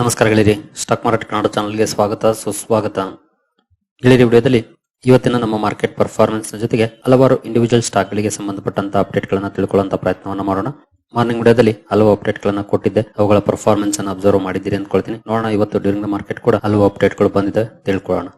ನಮಸ್ಕಾರ ಗೆಳೆಯರಿ. Stock market Kannada ಚಾನಲ್ಗೆ ಸ್ವಾಗತ, ಸುಸ್ವಾಗತ. ಗೆಳೆಯರಿ, ವಿಡಿಯೋದಲ್ಲಿ ಇವತ್ತಿನ ನಮ್ಮ ಮಾರ್ಕೆಟ್ ಪರ್ಫಾರ್ಮೆನ್ಸ್ ಜೊತೆಗೆ ಹಲವಾರು ಇಂಡಿವಿಜುವಲ್ ಸ್ಟಾಕ್ ಗಳಿಗೆ ಸಂಬಂಧಪಟ್ಟಂತ ಅಪ್ಡೇಟ್ ಗಳನ್ನ ತಿಳ್ಕೊಳ್ಳುವಂತ ಪ್ರಯತ್ನವನ್ನ ಮಾಡೋಣ. ಮಾರ್ನಿಂಗ್ ವಿಡಿಯೋದಲ್ಲಿ ಹಲವು ಅಪ್ಡೇಟ್ ಗಳನ್ನ ಕೊಟ್ಟಿದ್ದೆ. ಅವುಗಳ ಪರ್ಫಾರ್ಮೆನ್ಸ್ ಅನ್ನು ಅಬ್ಸರ್ವ್ ಮಾಡಿದ್ದೀರಿ ಅಂದ್ಕೊಳ್ತೀನಿ. ನೋಡೋಣ ಇವತ್ತು ಡ್ಯೂರಿಂಗ್ ದ ಮಾರ್ಕೆಟ್ ಕೂಡ ಹಲವು ಅಪ್ಡೇಟ್ಗಳು ಬಂದಿದೆ. ತಿಳ್ಕೊಳ್ಳೋಣ.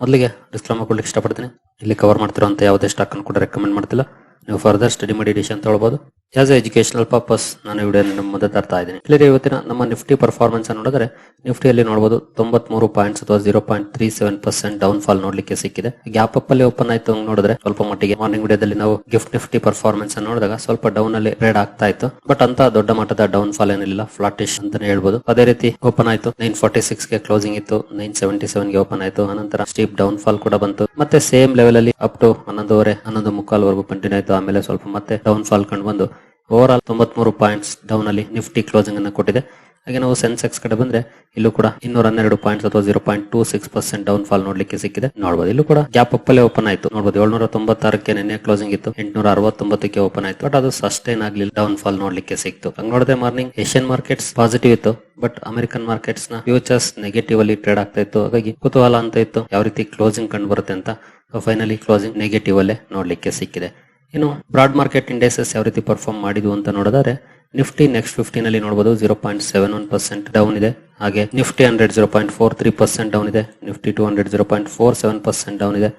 ಮೊದಲಿಗೆ ಡಿಸ್ಕ್ಲೈಮರ್ ಕೊಡ್ಲಿಕ್ಕೆ ಇಷ್ಟಪಡ್ತೀನಿ. ಇಲ್ಲಿ ಕವರ್ ಮಾಡ್ತಿರುವಂತ ಯಾವುದೇ ಸ್ಟಾಕ್ ಅನ್ನು ಕೂಡ ರೆಕಮೆಂಡ್ ಮಾಡ್ತಿಲ್ಲ. ನೀವು ಫರ್ದರ್ ಸ್ಟಡಿ ಮಾಡಿ ಅಂತ ತಗೊಳ್ಬಹುದು ಆಸ್ ಎಜುಕೇಶನಲ್ ಪರ್ಪಸ್ ನಾನು ವಿಡಿಯೋ ಮುಂದೆ ತರ್ತಾ ಇದ್ದೀನಿ. ಇಲ್ಲಿ ಇವತ್ತಿನ ನಮ್ಮ ನಿಫ್ಟಿ ಪರ್ಫಾರ್ಮೆನ್ಸ್ ನೋಡಿದ್ರೆ ನಿಫ್ಟಿಯಲ್ಲಿ ನೋಡಬಹುದು ತೊಂಬತ್ಮೂರು ಪಾಯಿಂಟ್ಸ್ ಅಥವಾ zero point three seven percent down fall ನೋಡ್ಲಿಕ್ಕೆ ಸಿಕ್ಕಿದೆ. ಗ್ಯಾಪ್ ಅಪ್ ಅಲ್ಲಿ ಓಪನ್ ಆಯ್ತು ನೋಡಿದ್ರೆ ಸ್ವಲ್ಪ ಮಟ್ಟಿಗೆ ಮಾರ್ನಿಂಗ್ ವಿಡಿಯೋದಲ್ಲಿ ನಾವು ಗಿಫ್ಟ್ ನಿಫ್ಟಿ ಪರ್ಫಾರ್ಮೆನ್ಸ್ ನೋಡಿದಾಗ ಸ್ವಲ್ಪ ಡೌನ್ ಅಲ್ಲಿ ರೇಡ್ ಆಗ್ತಾ ಇತ್ತು. ಬಟ್ ಅಂತ ದೊಡ್ಡ ಮಟ್ಟದ ಡೌನ್ ಫಾಲ್ ಏನಿಲ್ಲ ಫ್ಲಾಟಿಶ್ ಅಂತಾನೆ ಹೇಳ್ಬೋದು. ಅದೇ ರೀತಿ ಓಪನ್ ಆಯ್ತು ನೈನ್ ಫಾರ್ಟಿ ಸಿಕ್ಸ್ಗೆ ಕ್ಲೋಸಿಂಗ್ ಇತ್ತು ನೈನ್ ಸೆವೆಂಟಿ ಸೆವೆನ್ಗೆ ಓಪನ್ ಆಯ್ತು. ಅನಂತರ ಸ್ಟೀಪ್ ಡೌನ್ ಫಾಲ್ ಕೂಡ ಬಂತು. ಮತ್ತೆ ಸೇಮ್ ಲೆವೆಲ್ ಅಲ್ಲಿ ಅಪ್ ಟು ಹನ್ನೊಂದುವರೆ, ಹನ್ನೊಂದು ಮುಕ್ಕಾಲ್ವರೆಗೂ ಕಂಟಿನ್ಯೂ ಆಯ್ತು. ಆಮೇಲೆ ಸ್ವಲ್ಪ ಮತ್ತೆ ಡೌನ್ ಫಾಲ್ ಕಂಡು ಬಂದು ಓವರ್ ಆಲ್ ತೊಂಬತ್ಮೂರು ಪಾಯಿಂಟ್ಸ್ ಡೌನ್ ಅಲ್ಲಿ ನಿಫ್ಟಿ ಕ್ಲೋಸಿಂಗ್ ಅನ್ನು ಕೊಟ್ಟಿದೆ. ಹಾಗೆ ನಾವು ಸೆನ್ಸೆಕ್ಸ್ ಕಡೆ ಬಂದ್ರೆ ಇಲ್ಲೂ ಕೂಡ ಇನ್ನೂರ ಹನ್ನೆರಡು ಪಾಯಿಂಟ್ಸ್ ಅಥವಾ zero point two six percent down fall ನೋಡ್ಲಿಕ್ಕೆ ಸಿಕ್ಕಿದೆ. ನೋಡಬಹುದು ಇಲ್ಲೂ ಕೂಡ ಗ್ಯಾಪ್ ಅಪ್ ಅಲ್ಲೇ ಓಪನ್ ಆಯ್ತು. ನೋಡಬಹುದು ಏಳ್ನೂರ ತೊಂಬತ್ತಾರಕ್ಕೆ ನಿನ್ನೆ ಕ್ಲೋಸಿಂಗ್ ಇತ್ತು. ಎಂಟುನೂರ ಅರವತ್ತೊಂಬತ್ತಕ್ಕೆ ಓಪನ್ ಆಯ್ತು. ಬಟ್ ಅದು ಸಸ್ಟೈನ್ ಆಗ್ಲಿಲ್ಲ. ಡೌನ್ ಫಾಲ್ ನೋಡ್ಲಿಕ್ಕೆ ಸಿಕ್ತು. ಹಂಗ್ ನೋಡಿದ್ರೆ ಮಾರ್ನಿಂಗ್ ಏಷ್ಯನ್ ಮಾರ್ಕೆಟ್ಸ್ ಪಾಸಿಟಿವ್ ಇತ್ತು. ಬಟ್ ಅಮೆರಿಕನ್ ಮಾರ್ಕೆಟ್ಸ್ನ ಫ್ಯೂಚರ್ಸ್ ನೆಗೆಟಿವ್ ಅಲ್ಲಿ ಟ್ರೇಡ್ ಆಗ್ತಾ ಇತ್ತು. ಹಾಗಾಗಿ ಕುತೂಹಲ ಅಂತ ಇತ್ತು. ಯಾವ ರೀತಿ ಕ್ಲೋಸಿಂಗ್ ಕಂಡು ಬರುತ್ತೆ ಅಂತ. ಫೈನಲಿ ಕ್ಲೋಸಿಂಗ್ ನೆಗೆಟಿವ್ ಅಲ್ಲೇ ನೋಡ್ಲಿಕ್ಕೆ ಸಿಕ್ಕಿದೆ. ಇನ್ನು ಬ್ರಾಡ್ ಮಾರ್ಕೆಟ್ ಇಂಡೆಕ್ಸಸ್ ಯಾವ ರೀತಿ ಪರ್ಫಾರ್ಮ್ ಮಾಡಿದ್ವು ಅಂತ ನೋಡಿದ್ರೆ, ನಿಫ್ಟಿ ನೆಕ್ಸ್ಟ್ ಫಿಫ್ಟೀನ್ ಅಲ್ಲಿ ನೋಡಬಹುದು zero point seven one percent down ಇದೆ. ಹಾಗೆ Nifty hundred zero point four three percent down ಇದೆ. Nifty two hundred zero point four seven percent down ಇದೆ.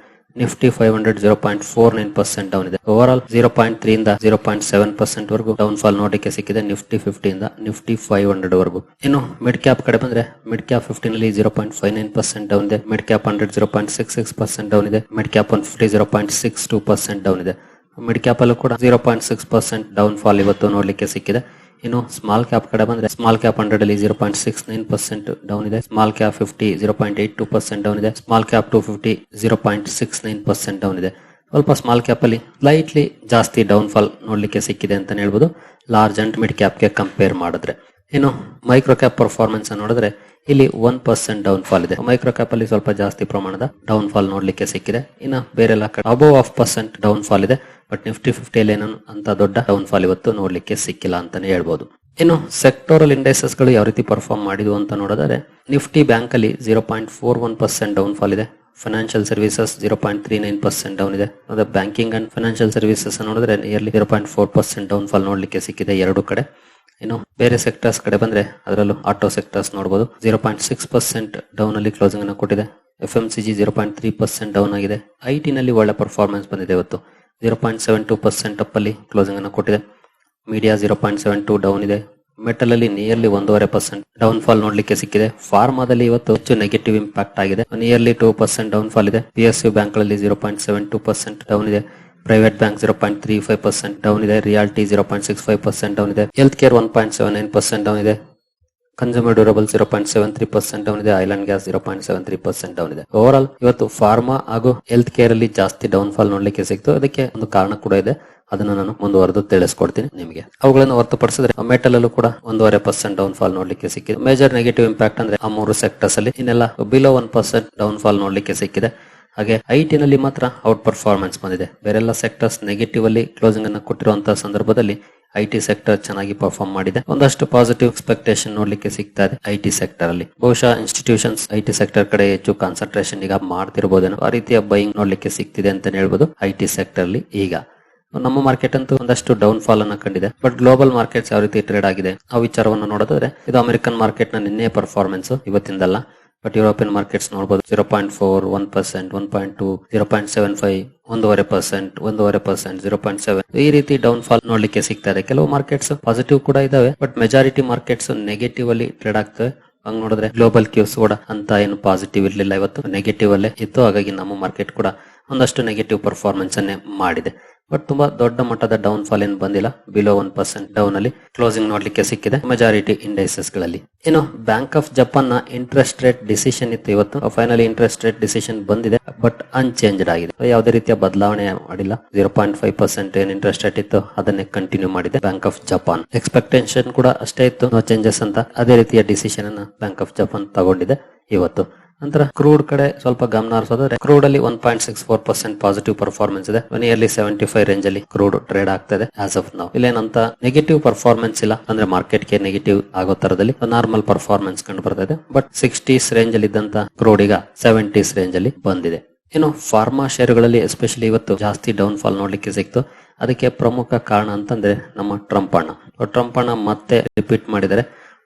Nifty five hundred zero point four nine percent down ಇದೆ. Over all zero point three ಇಂದ zero point seven percent ವರೆಗೂ down fall ನೋಡಲಿಕ್ಕೆ ಸಿಕ್ಕಿದೆ Nifty fifty ಇಂದ Nifty five hundred ವರೆಗೂ. ಇನ್ನು mid cap ಕಡೆ ಬಂದ್ರೆ ಮಿಡ್ ಕ್ಯಾಪ್ ಫಿಫ್ಟಿನ್ ಅಲ್ಲಿ zero point five nine percent down ಇದೆ. Mid cap hundred zero point six six percent down ಇದೆ. Mid cap one fifty zero point six two percent down ಇದೆ. Mid cap ಅಲ್ಲೂ ಕೂಡ zero point six percent down fall ಇವತ್ತು ನೋಡಲಿಕ್ಕೆ ಸಿಕ್ಕಿದೆ. ಇನ್ನು small cap ಕಡೆ ಬಂದ್ರೆ ಸ್ಮಾಲ್ ಕ್ಯಾಪ್ ಹಂಡ್ರೆಡ್ ಅಲ್ಲಿ zero point six nine percent down ಇದೆ. Small cap fifty zero point eight two percent down ಇದೆ. Small cap two fifty zero point six nine percent down ಇದೆ. ಸ್ವಲ್ಪ ಸ್ಮಾಲ್ ಕ್ಯಾಪ್ ಅಲ್ಲಿ lightly ಜಾಸ್ತಿ down fall ನೋಡಲಿಕ್ಕೆ ಸಿಕ್ಕಿದೆ ಅಂತ ಹೇಳ್ಬೋದು. ಲಾರ್ಜ್ ಅಂಡ್ ಮಿಡ್ ಕ್ಯಾಪ್ಗೆ ಕಂಪೇರ್ ಮಾಡಿದ್ರೆ. ಇನ್ನು ಮೈಕ್ರೋ ಕ್ಯಾಪ್ ಪರ್ಫಾರ್ಮೆನ್ಸ್ ನೋಡಿದ್ರೆ ಇಲ್ಲಿ ಒನ್ ಪರ್ಸೆಂಟ್ ಡೌನ್ ಫಾಲ್ ಇದೆ. ಮೈಕ್ರೋ ಕ್ಯಾಪ್ ಅಲ್ಲಿ ಸ್ವಲ್ಪ ಜಾಸ್ತಿ ಪ್ರಮಾಣದ ಡೌನ್ ಫಾಲ್ ನೋಡಲಿಕ್ಕೆ ಸಿಕ್ಕಿದೆ. ಇನ್ನು ಬೇರೆಲ್ಲ above half percent down fall ಇದೆ. ಬಟ್ ನಿಫ್ಟಿ ಫಿಫ್ಟಿಯಲ್ಲಿ ಏನೋ ಅಂತ ದೊಡ್ಡ ಡೌನ್ ಫಾಲ್ ಇವತ್ತು ನೋಡ್ಲಿಕ್ಕೆ ಸಿಕ್ಕಿಲ್ಲ ಅಂತಾನೆ ಹೇಳ್ಬೋದು. ಇನ್ನು ಸೆಕ್ಟೋರಲ್ ಇಂಡೆಕ್ಸಸ್ಗಳು ಯಾವ ರೀತಿ ಪರ್ಫಾರ್ಮ್ ಮಾಡಿದ್ವು ಅಂತ ನೋಡಿದ್ರೆ ನಿಫ್ಟಿ ಬ್ಯಾಂಕ್ ಅಲ್ಲಿ zero point four one percent down fall ಇದೆ. Financial services zero point three nine percent down ಇದೆ. ಅದೇ ಬ್ಯಾಂಕಿಂಗ್ ಅಂಡ್ ಫೈನಾನ್ಷಿಯಲ್ ಸರ್ವಿಸಸ್ ನೋಡಿದ್ರೆ nearly zero point four percent down fall ನೋಡ್ಲಿಕ್ಕೆ ಸಿಕ್ಕಿದೆ ಎರಡು ಕಡೆ. ಇನ್ನು ಬೇರೆ ಸೆಕ್ಟರ್ಸ್ ಕಡೆ ಬಂದ್ರೆ ಅದರಲ್ಲೂ ಆಟೋ ಸೆಕ್ಟರ್ಸ್ ನೋಡಬಹುದು zero point six percent down ಅಲ್ಲಿ ಕ್ಲೋಸಿಂಗ್ ಅನ್ನು ಕೊಟ್ಟಿದೆ. F M C G zero point three percent down ಆಗಿದೆ. ಐ ಟಿ ನಲ್ಲಿ ಒಳ್ಳೆ ಪರ್ಫಾರ್ಮೆನ್ಸ್ ಬಂದಿದೆ ಇವತ್ತು. Zero point seven two percent up ಅಲ್ಲಿ ಕ್ಲೋಸಿಂಗ್ ಅನ್ನು ಕೊಟ್ಟಿದೆ. Media zero point seven two down ಇದೆ. ಮೆಟಲ್ ಅಲ್ಲಿ ನಿಯರ್ಲಿ ಒಂದೂವರೆ ಪರ್ಸೆಂಟ್ ಡೌನ್ ಫಾಲ್ ನೋಡ್ಲಿಕ್ಕೆ ಸಿಕ್ಕಿದೆ. ಫಾರ್ಮಾದಲ್ಲಿ ಇವತ್ತು ಹೆಚ್ಚು ನೆಗೆಟಿವ್ ಇಂಪ್ಯಾಕ್ಟ್ ಆಗಿದೆ. Nearly two percent down fall ಇದೆ. ಪಿ ಎಸ್ ಯು ಬ್ಯಾಂಕ್ಗಳಲ್ಲಿ zero point seven two percent down ಇದೆ. Private bank zero point three five percent down ಇದೆ. Realty zero point six five percent down ಇದೆ. Health care one point seven nine percent down ಇದೆ. Consumer durable zero point seven three percent down ಇದೆ oil and gas zero point seven three percent down ಇದೆ. Over all ಇವತ್ತು pharma ಹಾಗೂ health care ಅಲ್ಲಿ ಜಾಸ್ತಿ down fall ನೋಡ್ಲಿಕ್ಕೆ ಸಿಕ್ತು. ಅದಕ್ಕೆ ಒಂದು ಕಾರಣ ಕೂಡ ಇದೆ. ಅದನ್ನು ನಾನು ಮುಂದುವರೆದು ತಿಳಿಸ್ಕೊಡ್ತೀನಿ ನಿಮಗೆ. ಅವುಗಳನ್ನು ಹೊರತುಪಡಿಸಿದ್ರೆ ಮೆಟಲ್ ಅಲ್ಲೂ ಕೂಡ ಒಂದೂವರೆ ಪರ್ಸೆಂಟ್ ಡೌನ್ ಫಾಲ್ ನೋಡ್ಲಿಕ್ಕೆ ಸಿಕ್ಕಿದೆ. ಮೇಜರ್ ನೆಗೆಟಿವ್ ಇಂಪ್ಯಾಕ್ಟ್ ಅಂದ್ರೆ ಆ ಮೂರು ಸೆಕ್ಟರ್ಸ್ ಅಲ್ಲಿ ಇನ್ನೆಲ್ಲ below one percent down fall ನೋಡ್ಲಿಕ್ಕೆ ಸಿಕ್ಕಿದೆ. ಹಾಗೆ ಐ ಟಿ ನಲ್ಲಿ ಮಾತ್ರ ಔಟ್ ಪರ್ಫಾರ್ಮೆನ್ಸ್ ಬಂದಿದೆ. ಬೇರೆಲ್ಲ ಸೆಕ್ಟರ್ಸ್ ನೆಗೆಟಿವ್ ಅಲ್ಲಿ ಕ್ಲೋಸಿಂಗ್ ಅನ್ನು ಕೊಟ್ಟಿರುವಂತಹ ಸಂದರ್ಭದಲ್ಲಿ ಐ ಟಿ ಸೆಕ್ಟರ್ ಚೆನ್ನಾಗಿ ಪರ್ಫಾರ್ಮ್ ಮಾಡಿದೆ. ಒಂದಷ್ಟು ಪಾಸಿಟಿವ್ ಎಕ್ಸ್ಪೆಕ್ಟೇಷನ್ ನೋಡ್ಲಿಕ್ಕೆ ಸಿಗ್ತಾ ಇದೆ ಐ ಟಿ ಸೆಕ್ಟರ್ ಅಲ್ಲಿ. ಬಹುಶಃ ಇನ್ಸ್ಟಿಟ್ಯೂಷನ್ಸ್ ಐ ಟಿ ಸೆಕ್ಟರ್ ಕಡೆ ಹೆಚ್ಚು ಕಾನ್ಸಂಟ್ರೇಷನ್ ಈಗ ಮಾಡ್ತಿರ್ಬೋದೇನೋ ಆ ರೀತಿಯ ಬೈಯಿಂಗ್ ನೋಡ್ಲಿಕ್ಕೆ ಸಿಗ್ತಿದೆ ಅಂತ ಹೇಳ್ಬೋದು ಐ ಟಿ ಸೆಕ್ಟರ್ ಅಲ್ಲಿ ಈಗ. ನಮ್ಮ ಮಾರ್ಕೆಟ್ ಅಂತೂ ಒಂದಷ್ಟು ಡೌನ್ ಫಾಲ್ ಅನ್ನ ಕಂಡಿದೆ. ಬಟ್ ಗ್ಲೋಬಲ್ ಮಾರ್ಕೆಟ್ಸ್ ಯಾವ ರೀತಿ ಟ್ರೇಡ್ ಆಗಿದೆ ಆ ವಿಚಾರವನ್ನು ನೋಡಿದ್ರೆ ಇದು ಅಮೆರಿಕನ್ ಮಾರ್ಕೆಟ್ನ ನಿನ್ನೆ ಪರ್ಫಾರ್ಮೆನ್ಸ್ ಇವತ್ತಿಂದಲ್ಲ. ಬಟ್ ಯುರೋಪಿಯನ್ ಮಾರ್ಕೆಟ್ಸ್ ನೋಡಬಹುದು zero point four one percent one point two zero point seven five ಒಂದೂವರೆ ಪರ್ಸೆಂಟ್ ಒಂದೂವರೆ ಪರ್ಸೆಂಟ್ ಜೀರೋ ಪಾಯಿಂಟ್ ಸೆವೆನ್ ಈ ರೀತಿ ಡೌನ್ ಫಾಲ್ ನೋಡ್ಲಿಕ್ಕೆ ಸಿಗ್ತಾರೆ ಕೆಲವು ಮಾರ್ಕೆಟ್ಸ್ ಪಾಸಿಟಿವ್ ಕೂಡ ಇದಾವೆ ಬಟ್ ಮೆಜಾರಿಟಿ ಮಾರ್ಕೆಟ್ಸ್ ನೆಗೆಟಿವ್ ಅಲ್ಲಿ ಟ್ರೇಡ್ ಆಗ್ತವೆ. ಹಂಗ್ ನೋಡಿದ್ರೆ ಗ್ಲೋಬಲ್ ಕ್ಯೂಸ್ ಕೂಡ ಅಂತ ಏನು ಪಾಸಿಟಿವ್ ಇರಲಿಲ್ಲ ಇವತ್ತು. ನೆಗೆಟಿವ್ ಅಲ್ಲೇ ಇತ್ತು, ಹಾಗಾಗಿ ನಮ್ಮ ಮಾರ್ಕೆಟ್ ಕೂಡ ಒಂದಷ್ಟು ನೆಗೆಟಿವ್ ಪರ್ಫಾರ್ಮೆನ್ಸ್ ಅನ್ನೇ ಮಾಡಿದೆ. ಬಟ್ ತುಂಬಾ ದೊಡ್ಡ ಮಟ್ಟದ ಡೌನ್ ಫಾಲ್ ಏನು ಬಂದಿಲ್ಲ. ಬಿಲೋ ಒನ್ ಪರ್ಸೆಂಟ್ ಡೌನ್ ಅಲ್ಲಿ ಕ್ಲೋಸಿಂಗ್ ನೋಡ್ಲಿಕ್ಕೆ ಸಿಕ್ಕಿದೆ. ಮೆಜಾರಿಟಿ ಇಂಡೈಸಸ್ಗಳಲ್ಲಿ. ಏನು ಬ್ಯಾಂಕ್ ಆಫ್ ಜಪಾನ್ನ ಇಂಟ್ರೆಸ್ಟ್ ರೇಟ್ ಡಿಸಿಷನ್ ಇತ್ತು ಇವತ್ತು. ಫೈನಲಿ ಇಂಟ್ರೆಸ್ಟ್ ರೇಟ್ ಡಿಸಿಷನ್ ಬಂದಿದೆ ಬಟ್ ಅನ್ಚೇಂಜ್ಡ್ ಆಗಿದೆ. ಯಾವುದೇ ರೀತಿಯ ಬದಲಾವಣೆ ಮಾಡಿಲ್ಲ. ಜೀರೋ ಪಾಯಿಂಟ್ ಫೈವ್ ಪರ್ಸೆಂಟ್ ಏನ್ ಇಂಟ್ರೆಸ್ಟ್ ರೇಟ್ ಇತ್ತು, ಅದನ್ನೇ ಕಂಟಿನ್ಯೂ ಮಾಡಿದೆ ಬ್ಯಾಂಕ್ ಆಫ್ ಜಪಾನ್ ಎಕ್ಸ್ಪೆಕ್ಟೇಷನ್ ಕೂಡ ಅಷ್ಟೇ ಇತ್ತು. ನೋ ಚೇಂಜಸ್ ಅಂತ ಅದೇ ರೀತಿಯ ಡಿಸಿಷನ್ ಅನ್ನ ಬ್ಯಾಂಕ್ ಆಫ್ ಜಪಾನ್ ತಗೊಂಡಿದೆ ಇವತ್ತು. ನಂತರ ಕ್ರೂಡ್ ಕಡೆ ಸ್ವಲ್ಪ ಗಮನ ಹರಿಸೋದಾದ್ರೆ ಕ್ರೂಡ್ ಅಲ್ಲಿ one point six four percent positive performance ಇದೆ. ನಿಯರ್ಲಿ ಸೆವೆಂಟಿ ಫೈವ್ ರೇಂಜ್ ಅಲ್ಲಿ ಕ್ರೂಡ್ ಟ್ರೇಡ್ ಆಗ್ತಾ ಇದೆ ಆಸ್ ಆಫ್ ನಾವು ಇಲ್ಲೇನಂತ ನೆಗೆಟಿವ್ ಪರ್ಫಾರ್ಮೆನ್ಸ್ ಇಲ್ಲ. ಅಂದ್ರೆ ಮಾರ್ಕೆಟ್ಗೆ ನೆಗೆಟಿವ್ ಆಗೋ ತರದಲ್ಲಿ ನಾರ್ಮಲ್ ಪರ್ಫಾರ್ಮೆನ್ಸ್ ಕಂಡು ಬರ್ತಾ ಇದೆ. ಬಟ್ ಸಿಕ್ಸ್ಟೀಸ್ ರೇಂಜ್ ಅಲ್ಲಿ ಇದ್ದಂತ ಕ್ರೂಡ್ ಈಗ ಸೆವೆಂಟೀಸ್ ರೇಂಜ್ ಅಲ್ಲಿ ಬಂದಿದೆ. ಇನ್ನು ಫಾರ್ಮಾ ಶೇರ್ಗಳಲ್ಲಿ ಎಸ್ಪೆಷಲಿ ಇವತ್ತು ಜಾಸ್ತಿ ಡೌನ್ ಫಾಲ್ ನೋಡ್ಲಿಕ್ಕೆ ಸಿಕ್ತು. ಅದಕ್ಕೆ ಪ್ರಮುಖ ಕಾರಣ ಅಂತಂದ್ರೆ ನಮ್ಮ ಟ್ರಂಪ್ ಅಣ್ಣ. ಟ್ರಂಪ್ ಅಣ್ಣ ಮತ್ತೆ ರಿಪೀಟ್ ಮಾಡಿದರೆ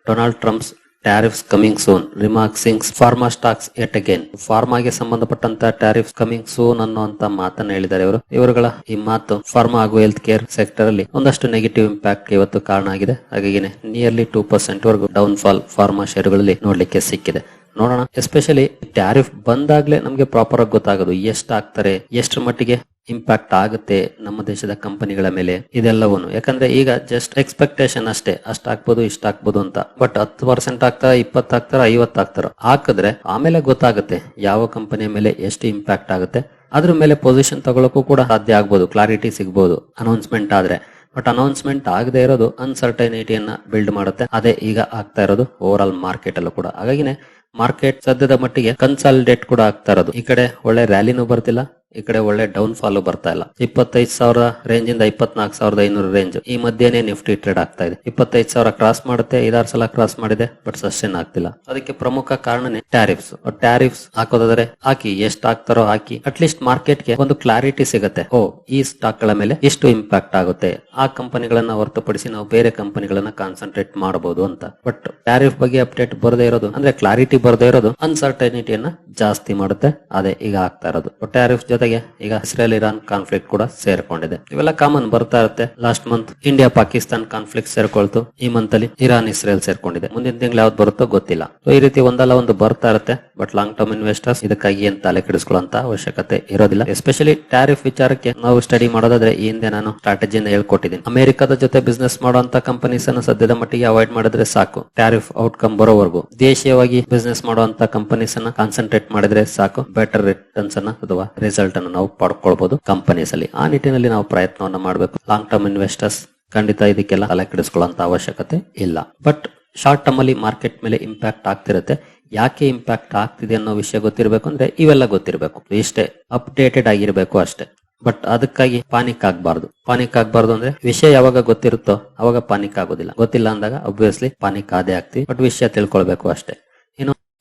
Donald Trump's tariffs coming soon ರಿಮಾರ್ಕ್ಸಿಂಗ್ಸ್ pharma stocks ಎಟ್ ಅಗೇನ್ ಫಾರ್ಮಾಗೆ ಸಂಬಂಧಪಟ್ಟಂತ ಟ್ಯಾರಿಫ್ಸ್ ಕಮಿಂಗ್ ಸೂನ್ ಅನ್ನುವಂತ ಮಾತನ್ನ ಹೇಳಿದ್ದಾರೆ ಇವರು. ಇವರುಗಳ ಈ ಮಾತು ಫಾರ್ಮಾ ಹಾಗೂ ಹೆಲ್ತ್ ಕೇರ್ ಸೆಕ್ಟರ್ ಅಲ್ಲಿ ಒಂದಷ್ಟು ನೆಗೆಟಿವ್ ಇಂಪ್ಯಾಕ್ಟ್ ಇವತ್ತು ಕಾರಣ ಆಗಿದೆ. ಹಾಗಾಗಿ ನಿಯರ್ಲಿ ಟೂ ಪರ್ಸೆಂಟ್ ವರೆಗೂ ಡೌನ್ ಫಾಲ್ ಫಾರ್ಮಾ ಷೇರುಗಳಲ್ಲಿ ನೋಡ್ಲಿಕ್ಕೆ ಸಿಕ್ಕಿದೆ. ನೋಡೋಣ ಎಸ್ಪೆಷಲಿ ಟ್ಯಾರಿಫ್ ಬಂದಾಗ್ಲೇ ನಮಗೆ ಪ್ರಾಪರ್ ಆಗಿ ಗೊತ್ತಾಗೋದು ಎಷ್ಟು ಹಾಕ್ತಾರೆ ಎಷ್ಟರ ಮಟ್ಟಿಗೆ ಇಂಪ್ಯಾಕ್ಟ್ ಆಗುತ್ತೆ ನಮ್ಮ ದೇಶದ ಕಂಪನಿಗಳ ಮೇಲೆ ಇದೆಲ್ಲವನ್ನು. ಯಾಕಂದ್ರೆ ಈಗ ಜಸ್ಟ್ ಎಕ್ಸ್ಪೆಕ್ಟೇಷನ್ ಅಷ್ಟೇ. ಅಷ್ಟ ಹಾಕ್ಬೋದು, ಇಷ್ಟ ಹಾಕ್ಬೋದು ಅಂತ. ಬಟ್ ಹತ್ತು ಪರ್ಸೆಂಟ್ ಆಗ್ತಾರ, ಇಪ್ಪತ್ತು ಹಾಕ್ತಾರ ಐವತ್ತು ಹಾಕ್ತಾರ ಹಾಕಿದ್ರೆ ಆಮೇಲೆ ಗೊತ್ತಾಗುತ್ತೆ ಯಾವ ಕಂಪನಿಯ ಮೇಲೆ ಎಷ್ಟು ಇಂಪ್ಯಾಕ್ಟ್ ಆಗುತ್ತೆ. ಅದ್ರ ಮೇಲೆ ಪೊಸಿಷನ್ ತಗೊಳಕ್ಕೂ ಕೂಡ ಸಾಧ್ಯ ಆಗ್ಬೋದು. ಕ್ಲಾರಿಟಿ ಸಿಗ್ಬೋದು. ಅನೌನ್ಸ್ಮೆಂಟ್ ಆದ್ರೆ. ಬಟ್ ಅನೌನ್ಸ್ಮೆಂಟ್ ಆಗದೆ ಇರೋದು ಅನ್ಸರ್ಟೈನಿಟಿಯನ್ನ ಬಿಲ್ಡ್ ಮಾಡುತ್ತೆ. ಅದೇ ಈಗ ಆಗ್ತಾ ಇರೋದು ಓವರ್ ಆಲ್ ಮಾರ್ಕೆಟ್ ಅಲ್ಲೂ ಕೂಡ. ಹಾಗಾಗಿನೇ ಮಾರ್ಕೆಟ್ ಸದ್ಯದ ಮಟ್ಟಿಗೆ ಕನ್ಸಾಲಿಡೇಟ್ ಕೂಡ ಆಗ್ತಾ ಇರೋದು. ಈ ಕಡೆ ಒಳ್ಳೆ ರ್ಯಾಲಿನೂ ಬರ್ತಿಲ್ಲ. ಈ ಕಡೆ ಒಳ್ಳೆ ಡೌನ್ ಫಾಲು ಬರ್ತಾ ಇಲ್ಲ. ಇಪ್ಪತ್ತೈದು ಸಾವಿರ ರೇಂಜ್ ಇಂದ ಇಪ್ಪತ್ನಾಲ್ಕು ಸಾವಿರದ ಐನೂರು ರೇಂಜ್ ಈ ಮಧ್ಯೆನೆ ನಿಫ್ಟಿ ಟ್ರೇಡ್ ಆಗ್ತಾ ಇದೆ. ಇಪ್ಪತ್ತೈದು ಸಾವಿರ ಕ್ರಾಸ್ ಮಾಡುತ್ತೆ, ಐದಾರು ಸಲ ಕ್ರಾಸ್ ಮಾಡಿದೆ ಬಟ್ ಸಸ್ಟೈನ್ ಆಗ್ತಿಲ್ಲ. ಅದಕ್ಕೆ ಪ್ರಮುಖ ಕಾರಣನೇ ಟ್ಯಾರಿಫ್ಸ್ ಟ್ಯಾರಿಫ್ಸ್ ಹಾಕೋದಾದ್ರೆ ಹಾಕಿ ಎಷ್ಟು ಹಾಕ್ತಾರೋ ಹಾಕಿ ಅಟ್ ಲೀಸ್ಟ್ ಮಾರ್ಕೆಟ್ ಮಾರ್ಕೆಟ್ಗೆ ಒಂದು ಕ್ಲಾರಿಟಿ ಸಿಗುತ್ತೆ. ಓ, ಈ ಸ್ಟಾಕ್ಗಳ ಮೇಲೆ ಎಷ್ಟು ಇಂಪ್ಯಾಕ್ಟ್ ಆಗುತ್ತೆ? ಆ ಕಂಪನಿಗಳನ್ನ ಹೊರತುಪಡಿಸಿ ನಾವು ಬೇರೆ ಕಂಪನಿಗಳನ್ನ ಕಾನ್ಸಂಟ್ರೇಟ್ ಮಾಡಬಹುದು ಅಂತ. ಬಟ್ ಟ್ಯಾರಿಫ್ ಬಗ್ಗೆ ಅಪ್ಡೇಟ್ ಬರದೇ ಇರೋದು, ಅಂದ್ರೆ ಕ್ಲಾರಿಟಿ ಬರದೇ ಇರೋದು ಅನ್ಸರ್ಟನಿಟಿಯನ್ನ ಜಾಸ್ತಿ ಮಾಡುತ್ತೆ. ಅದೇ ಈಗ ಆಗ್ತಾ ಇರೋದು. ಟ್ಯಾರಿಫ್ ಜೊತೆಗೆ ಈಗ ಇಸ್ರೇಲ್ ಇರಾನ್ ಕಾನ್ಫ್ಲಿಕ್ಟ್ ಕೂಡ ಸೇರ್ಕೊಂಡಿದೆ. ಇವೆಲ್ಲ ಕಾಮನ್ ಬರ್ತಾ ಇರುತ್ತೆ. Last month India Pakistan conflict ಸೇರ್ಕೊಳ್ತು. ಈ ಮಂತ್ ಅಲ್ಲಿ ಇರಾನ್ ಇಸ್ರೇಲ್ ಸೇರ್ಕೊಂಡಿದೆ. ಮುಂದಿನ ತಿಂಗಳು ಯಾವ್ದು ಬರುತ್ತೋ ಗೊತ್ತಿಲ್ಲ. ಈ ರೀತಿ ಒಂದಲ್ಲ ಒಂದು ಬರ್ತಾ ಇರುತ್ತೆ. ಬಟ್ ಲಾಂಗ್ ಟರ್ಮ್ ಇನ್ವೆಸ್ಟರ್ಸ್ ಇದಕ್ಕಾಗಿ ಏನ್ ತಲೆ ಕೆಡಿಸ್ಕೊಳ್ಳುವಂತ ಅವಶ್ಯಕತೆ ಇರೋದಿಲ್ಲ. ಎಸ್ಪೆಷಲಿ ಟ್ಯಾರಿಫ್ ವಿಚಾರಕ್ಕೆ ನಾವು ಸ್ಟಡಿ ಮಾಡೋದಾದ್ರೆ ಈ ಹಿಂದೆ ನಾನು ಸ್ಟ್ರಾಟಜಿಯಿಂದ ಹೇಳ್ಕೊಟ್ಟಿದ್ದೀನಿ. ಅಮೆರಿಕದ ಜೊತೆ ಬಿಸ್ನೆಸ್ ಮಾಡುವಂತ ಕಂಪನೀಸ್ ಅನ್ನು ಸದ್ಯದ ಮಟ್ಟಿಗೆ ಅವಾಯ್ಡ್ ಮಾಡಿದ್ರೆ ಸಾಕು. ಟ್ಯಾರಿಫ್ ಔಟ್ಕಮ್ ಬರೋವರೆಗೂ. ದೇಶೀಯವಾಗಿ ಬಿಸ್ನೆಸ್ ಮಾಡುವಂತ ಕಂಪನೀಸ್ ಅನ್ನ ಕಾನ್ಸಂಟ್ರೇಟ್ ಮಾಡಿದ್ರೆ ಸಾಕು. ಬೆಟರ್ ರಿಟರ್ನ್ಸ್ ಅನ್ನ ಅಥವಾ ರಿಸಲ್ಟ್ ಅನ್ನು ನಾವು ಪಡ್ಕೊಳ್ಬಹುದು ಕಂಪನೀಸ್ ಅಲ್ಲಿ. ಆ ನಿಟ್ಟಿನಲ್ಲಿ ನಾವು ಪ್ರಯತ್ನವನ್ನ ಮಾಡಬೇಕು. ಲಾಂಗ್ ಟರ್ಮ್ ಇನ್ವೆಸ್ಟರ್ಸ್ ಖಂಡಿತ ಇದಕ್ಕೆಲ್ಲ ತಲೆ ಕೆಡಿಸ್ಕೊಳ್ಳುವಂತ ಅವಶ್ಯಕತೆ ಇಲ್ಲ. ಬಟ್ ಶಾರ್ಟ್ ಟರ್ಮ್ ಅಲ್ಲಿ ಮಾರ್ಕೆಟ್ ಮೇಲೆ ಇಂಪ್ಯಾಕ್ಟ್ ಆಗ್ತಿರುತ್ತೆ. ಯಾಕೆ ಇಂಪ್ಯಾಕ್ಟ್ ಆಗ್ತಿದೆ ಅನ್ನೋ ವಿಷಯ ಗೊತ್ತಿರಬೇಕು ಅಂದ್ರೆ ಇವೆಲ್ಲ ಗೊತ್ತಿರಬೇಕು. ಇಷ್ಟೇ ಅಪ್ಡೇಟೆಡ್ ಆಗಿರ್ಬೇಕು ಅಷ್ಟೇ. ಬಟ್ ಅದಕ್ಕಾಗಿ ಪಾನಿಕ್ ಆಗಬಾರ್ದು. ಪಾನಿಕ್ ಆಗಬಾರ್ದು ಅಂದ್ರೆ ವಿಷಯ ಯಾವಾಗ ಗೊತ್ತಿರುತ್ತೋ ಅವಾಗ ಪಾನಿಕ್ ಆಗೋದಿಲ್ಲ. ಗೊತ್ತಿಲ್ಲ ಅಂದಾಗ ಅಬ್ವಿಯಸ್ಲಿ ಪಾನಿಕ್ ಆದೇ ಆಗ್ತಿವಿ. ಬಟ್ ವಿಷಯ ತಿಳ್ಕೊಳ್ಬೇಕು ಅಷ್ಟೇ.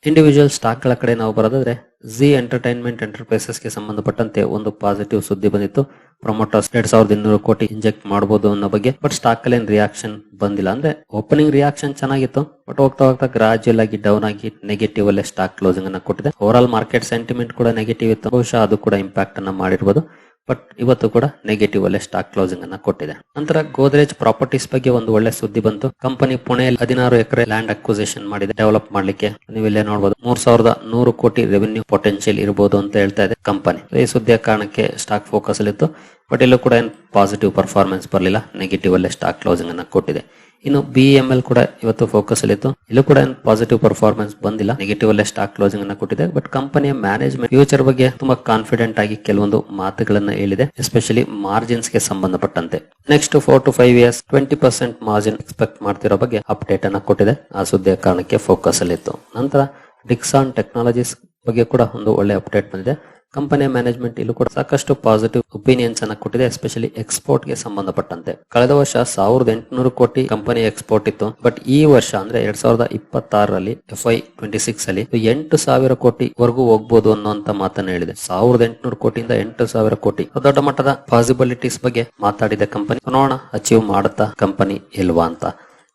ಇಂಡಿವಿಜುವಲ್ ಸ್ಟಾಕ್ಗಳ ಕಡೆ ನಾವು ಬರೋದಾದ್ರೆ ಜಿ ಎಂಟರ್ಟೈನ್ಮೆಂಟ್ ಎಂಟರ್ಪ್ರೈಸಸ್ಗೆ ಸಂಬಂಧಪಟ್ಟಂತೆ ಒಂದು ಪಾಸಿಟಿವ್ ಸುದ್ದಿ ಬಂದಿತ್ತು. ಪ್ರೊಮೋಟರ್ಸ್ ಎರಡ್ ಸಾವಿರದ ಇನ್ನೂರು ಕೋಟಿ ಇಂಜೆಕ್ಟ್ ಮಾಡಬಹುದು ಅನ್ನೋ ಬಗ್ಗೆ. ಬಟ್ ಸ್ಟಾಕ್ ಅಲ್ಲಿ ರಿಯಾಕ್ಷನ್ ಬಂದಿಲ್ಲ. ಅಂದ್ರೆ ಓಪನಿಂಗ್ ರಿಯಾಕ್ಷನ್ ಚೆನ್ನಾಗಿತ್ತು. ಬಟ್ ಹೋಗ್ತಾ ಹೋಗ್ತಾ ಗ್ರಾಜುಯಲ್ ಆಗಿ ಡೌನ್ ಆಗಿ ನೆಗೆಟಿವ್ ಅಲ್ಲೇ ಸ್ಟಾಕ್ ಕ್ಲೋಸಿಂಗ್ ಅನ್ನ ಕೊಟ್ಟಿದೆ. ಓವರ್ ಆಲ್ ಮಾರ್ಕೆಟ್ ಸೆಂಟಿಮೆಂಟ್ ಕೂಡ ನೆಗೆಟಿವ್ ಇತ್ತು. ಬಹುಶಃ ಅದು ಕೂಡ ಇಂಪ್ಯಾಕ್ಟ್ ಅನ್ನ ಮಾಡಿರ್ಬೋದು. ಬಟ್ ಇವತ್ತು ಕೂಡ ನೆಗೆಟಿವ್ ಅಲ್ಲೇ ಸ್ಟಾಕ್ ಕ್ಲೋಸಿಂಗ್ ಅನ್ನ ಕೊಟ್ಟಿದೆ. ನಂತರ ಗೋದ್ರೇಜ್ ಪ್ರಾಪರ್ಟೀಸ್ ಬಗ್ಗೆ ಒಂದು ಒಳ್ಳೆ ಸುದ್ದಿ ಬಂತು. ಕಂಪನಿ ಪುಣೆಯಲ್ಲಿ ಹದಿನಾರು ಎಕರೆ ಲ್ಯಾಂಡ್ ಅಕ್ವಿಸಿಷನ್ ಮಾಡಿದೆ. ಡೆವಲಪ್ ಮಾಡ್ಲಿಕ್ಕೆ ನೀವು ಇಲ್ಲೇ ನೋಡಬಹುದು ಮೂರ್ ಸಾವಿರದ ನೂರು ಕೋಟಿ ರೆವೆನ್ಯೂ ಪೊಟೆನ್ಶಿಯಲ್ ಇರಬಹುದು ಅಂತ ಹೇಳ್ತಾ ಇದೆ ಕಂಪನಿ ಈ ಸುದ್ದಿಯ ಕಾರಣಕ್ಕೆ ಸ್ಟಾಕ್ ಫೋಕಸ್ ಅಲ್ಲಿತ್ತು. ಬಟ್ ಇಲ್ಲೂ ಕೂಡ ಏನು ಪಾಸಿಟಿವ್ ಪರ್ಫಾರ್ಮೆನ್ಸ್ ಬರಲಿಲ್ಲ. ನೆಗೆಟಿವ್ ಅಲ್ಲೇ ಸ್ಟಾಕ್ ಕ್ಲೋಸಿಂಗ್ ಅನ್ನ ಕೊಟ್ಟಿದೆ. ಇನ್ನು ಬಿ ಎಂ ಎಲ್ ಕೂಡ ಇವತ್ತು ಫೋಕಸ್ ಅಲ್ಲಿ ಇತ್ತು. ಇಲ್ಲೂ ಕೂಡ ಪಾಸಿಟಿವ್ ಪರ್ಫಾರ್ಮೆನ್ಸ್ ಬಂದಿಲ್ಲ. ನೆಗೆಟಿವ್ ಅಲ್ಲೇ ಸ್ಟಾಕ್ ಕ್ಲೋಸಿಂಗ್ ಅನ್ನ ಕೊಟ್ಟಿದೆ. ಬಟ್ ಕಂಪನಿಯ ಮ್ಯಾನೇಜ್ಮೆಂಟ್ ಫ್ಯೂಚರ್ ಬಗ್ಗೆ ತುಂಬಾ ಕಾನ್ಫಿಡೆಂಟ್ ಆಗಿ ಕೆಲವೊಂದು ಮಾತುಗಳನ್ನ ಹೇಳಿದೆ. ಎಸ್ಪೆಷಲಿ ಮಾರ್ಜಿನ್ಸ್ಗೆ ಸಂಬಂಧಪಟ್ಟಂತೆ. Next four to five years twenty percent margin expect ಮಾಡ್ತಿರೋ ಬಗ್ಗೆ ಅಪ್ಡೇಟ್ ಅನ್ನ ಕೊಟ್ಟಿದೆ. ಆ ಸುದ್ದಿಯ ಕಾರಣಕ್ಕೆ ಫೋಕಸ್ ಅಲ್ಲಿ ಇತ್ತು ನಂತರ ಡಿಕ್ಸಾನ್ ಟೆಕ್ನಾಲಜೀಸ್ ಬಗ್ಗೆ ಕೂಡ ಒಂದು ಒಳ್ಳೆ ಅಪ್ಡೇಟ್ ಬಂದಿದೆ. ಕಂಪನಿಯ ಮ್ಯಾನೇಜ್ಮೆಂಟ್ ಇಲ್ಲೂ ಕೂಡ ಸಾಕಷ್ಟು ಪಾಸಿಟಿವ್ ಒಪಿನಿಯನ್ಸ್ ಅನ್ನ ಕೊಟ್ಟಿದೆ ಎಸ್ಪೆಷಲಿ ಎಕ್ಸ್ಪೋರ್ಟ್ಗೆ ಸಂಬಂಧಪಟ್ಟಂತೆ. ಕಳೆದ ವರ್ಷ ಸಾವಿರದ ಎಂಟುನೂರು ಕೋಟಿ ಕಂಪನಿ ಎಕ್ಸ್ಪೋರ್ಟ್ ಇತ್ತು. ಬಟ್ ಈ ವರ್ಷ ಅಂದ್ರೆ ಎರಡ್ ಸಾವಿರದ ಇಪ್ಪತ್ತಾರರಲ್ಲಿ ಎಫ್ ಐ ಟ್ವೆಂಟಿ ಸಿಕ್ಸ್ ಅಲ್ಲಿ ಎಂಟು ಸಾವಿರ ಕೋಟಿ ವರೆಗೂ ಹೋಗ್ಬೋದು ಅನ್ನುವಂತ ಮಾತನ್ನ ಹೇಳಿದೆ. ಸಾವಿರದ ಎಂಟುನೂರು ಕೋಟಿಯಿಂದ ಎಂಟು ಸಾವಿರ ಕೋಟಿ. ದೊಡ್ಡ ಮಟ್ಟದ ಪಾಸಿಬಿಲಿಟೀಸ್ ಬಗ್ಗೆ ಮಾತಾಡಿದೆ ಕಂಪನಿ ನೋಡೋಣ ಅಚೀವ್ ಮಾಡುತ್ತಾ ಕಂಪನಿ ಇಲ್ವಾ ಅಂತ.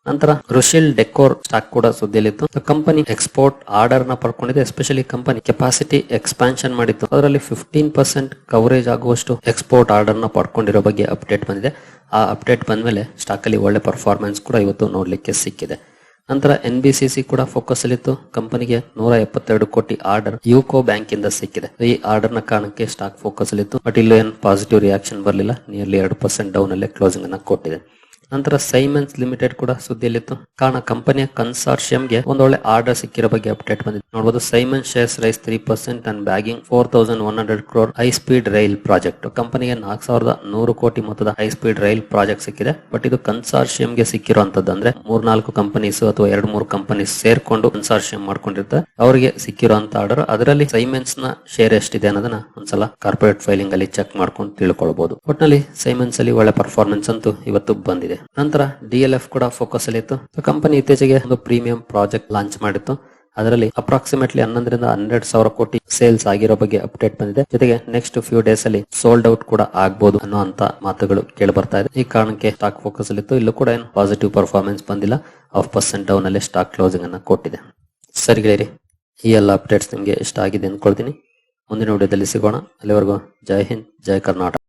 ನಂತರ ರುಶಿಲ್ ಡೆಕೋರ್ ಸ್ಟಾಕ್ ಕೂಡ ಸುದ್ದಿಯಲ್ಲಿತ್ತು. ಕಂಪನಿ ಎಕ್ಸ್ಪೋರ್ಟ್ ಆರ್ಡರ್ನ ಪಡ್ಕೊಂಡಿದೆ. ಎಸ್ಪೆಷಲಿ ಕಂಪನಿ ಕೆಪಾಸಿಟಿ ಎಕ್ಸ್ಪಾನ್ಷನ್ ಮಾಡಿತ್ತು. ಅದರಲ್ಲಿ ಫಿಫ್ಟೀನ್ ಪರ್ಸೆಂಟ್ ಕವರೇಜ್ ಆಗುವಷ್ಟು ಎಕ್ಸ್ಪೋರ್ಟ್ ಆರ್ಡರ್ನ ಪಡ್ಕೊಂಡಿರೋ ಬಗ್ಗೆ ಅಪ್ಡೇಟ್ ಬಂದಿದೆ. ಆ ಅಪ್ಡೇಟ್ ಬಂದ ಮೇಲೆ ಸ್ಟಾಕ್ ಅಲ್ಲಿ ಒಳ್ಳೆ ಪರ್ಫಾರ್ಮೆನ್ಸ್ ಕೂಡ ಇವತ್ತು ನೋಡ್ಲಿಕ್ಕೆ ಸಿಕ್ಕಿದೆ. ನಂತರ ಎನ್ ಬಿ ಸಿ ಸಿ ಕೂಡ ಫೋಕಸ್ ಅಲ್ಲಿತ್ತು. ಕಂಪನಿಗೆ ನೂರ ಎಪ್ಪತ್ತೆರಡು ಕೋಟಿ ಆರ್ಡರ್ ಯುಕೋ ಬ್ಯಾಂಕ್ ಇಂದ ಸಿಕ್ಕಿದೆ. ಈ ಆರ್ಡರ್ನ ಕಾರಣಕ್ಕೆ ಸ್ಟಾಕ್ ಫೋಕಸ್ ಅಲ್ಲಿತ್ತು. ಬಟ್ ಇಲ್ಲೂ ಏನು ಪಾಸಿಟಿವ್ ರಿಯಾಕ್ಷನ್ ಬರಲಿಲ್ಲ. ನಿಯರ್ಲಿ ಎರಡು ಪರ್ಸೆಂಟ್ ಡೌನ್ ಅಲ್ಲೇ ಕ್ಲೋಸಿಂಗ್ ಅನ್ನ ಕೊಟ್ಟಿದೆ. ನಂತರ ಸೈಮನ್ಸ್ ಲಿಮಿಟೆಡ್ ಕೂಡ ಸುದ್ದಿಯಲ್ಲಿತ್ತು. ಕಾರಣ ಕಂಪನಿಯ ಕನ್ಸಾರ್ಷಿಯಂಗೆ ಒಂದೊಳ್ಳೆ ಆರ್ಡರ್ ಸಿಕ್ಕಿರೋ ಬಗ್ಗೆ ಅಪ್ಡೇಟ್ ಬಂದಿದೆ. ನೋಡಬಹುದು Siemens shares rise three percent and bagging four thousand one hundred crore high speed rail project ಕಂಪನಿಗೆ ನಾಲ್ಕು ಸಾವಿರದ ನೂರು ಕೋಟಿ ಮೊತ್ತದ ಹೈ ಸ್ಪೀಡ್ ರೈಲ್ ಪ್ರಾಜೆಕ್ಟ್ ಸಿಕ್ಕಿದೆ. ಬಟ್ ಇದು ಕನ್ಸಾರ್ಷಿಯಂಗೆ ಸಿಕ್ಕಿರುವಂತದ್ದು ಅಂದ್ರೆ ಮೂರ್ನಾಲ್ಕು ಕಂಪನೀಸ್ ಅಥವಾ ಎರಡು ಮೂರು ಕಂಪನೀಸ್ ಸೇರ್ಕೊಂಡು ಕನ್ಸಾರ್ಷಿಯಂ ಮಾಡ್ಕೊಂಡಿರ್ತಾರೆ ಅವರಿಗೆ ಸಿಕ್ಕಿರುವಂತ ಆರ್ಡರ್ ಅದರಲ್ಲಿ ಸೈಮೆನ್ಸ್ನ ಶೇರ್ ಎಷ್ಟಿದೆ ಅನ್ನೋದನ್ನ ಒಂದ್ಸಲ ಕಾರ್ಪೊರೇಟ್ ಫೈಲಿಂಗ್ ಅಲ್ಲಿ ಚೆಕ್ ಮಾಡ್ಕೊಂಡು ತಿಳ್ಕೊಳ್ಬಹುದು ಒಟ್ನಲ್ಲಿ ಸೈಮೆನ್ಸ್ ಅಲ್ಲಿ ಒಳ್ಳೆ ಪರ್ಫಾರ್ಮೆನ್ಸ್ ಅಂತೂ ಇವತ್ತು ಬಂದಿದೆ. ನಂತರ ಡಿ ಕೂಡ ಫೋಕಸ್ ಅಲ್ಲಿ ಇತ್ತು. ಕಂಪನಿ ಇತ್ತೀಚೆಗೆ ಒಂದು ಪ್ರೀಮಿಯಂ ಪ್ರಾಜೆಕ್ಟ್ ಲಾಂಚ್ ಮಾಡಿತ್ತು. ಅದರಲ್ಲಿ ಅಪ್ರಾಕ್ಸಿಮೇಟ್ಲಿ ಹನ್ನೊಂದರಿಂದ ಹನ್ನೆರಡು ಸಾವಿರ ಕೋಟಿ ಸೇಲ್ಸ್ ಆಗಿರೋ ಬಗ್ಗೆ ಅಪ್ಡೇಟ್ ಬಂದಿದೆ. ಜೊತೆಗೆ ನೆಕ್ಸ್ಟ್ ಫ್ಯೂ ಡೇಸ್ ಅಲ್ಲಿ ಸೋಲ್ಡ್ ಔಟ್ ಕೂಡ ಆಗ್ಬಹುದು ಅನ್ನೋ ಅಂತ ಮಾತುಗಳು ಕೇಳಿ ಬರ್ತಾ ಇದೆ. ಈ ಕಾರಣಕ್ಕೆ ಸ್ಟಾಕ್ ಫೋಕಸ್ ಅಲ್ಲಿ ಇತ್ತು. ಇಲ್ಲೂ ಕೂಡ ಏನು ಪಾಸಿಟಿವ್ ಪರ್ಫಾರ್ಮೆನ್ಸ್ ಬಂದಿಲ್ಲ. ಆಫ್ ಪರ್ಸೆಂಟ್ ಡೌನ್ ಅಲ್ಲಿ ಸ್ಟಾಕ್ ಕ್ಲೋಸಿಂಗ್ ಅನ್ನ ಕೊಟ್ಟಿದೆ. ಸರಿ ಗೆಳೆಯರಿ, ಈ ಎಲ್ಲ ಅಪ್ಡೇಟ್ಸ್ ನಿಮಗೆ ಇಷ್ಟ ಆಗಿದೆ ಅಂದ್ಕೊಳ್ತೀನಿ. ಮುಂದಿನ ವಿಡಿಯೋದಲ್ಲಿ ಸಿಗೋಣ. ಅಲ್ಲಿವರೆಗೂ ಜೈ ಹಿಂದ್, ಜೈ ಕರ್ನಾಟಕ.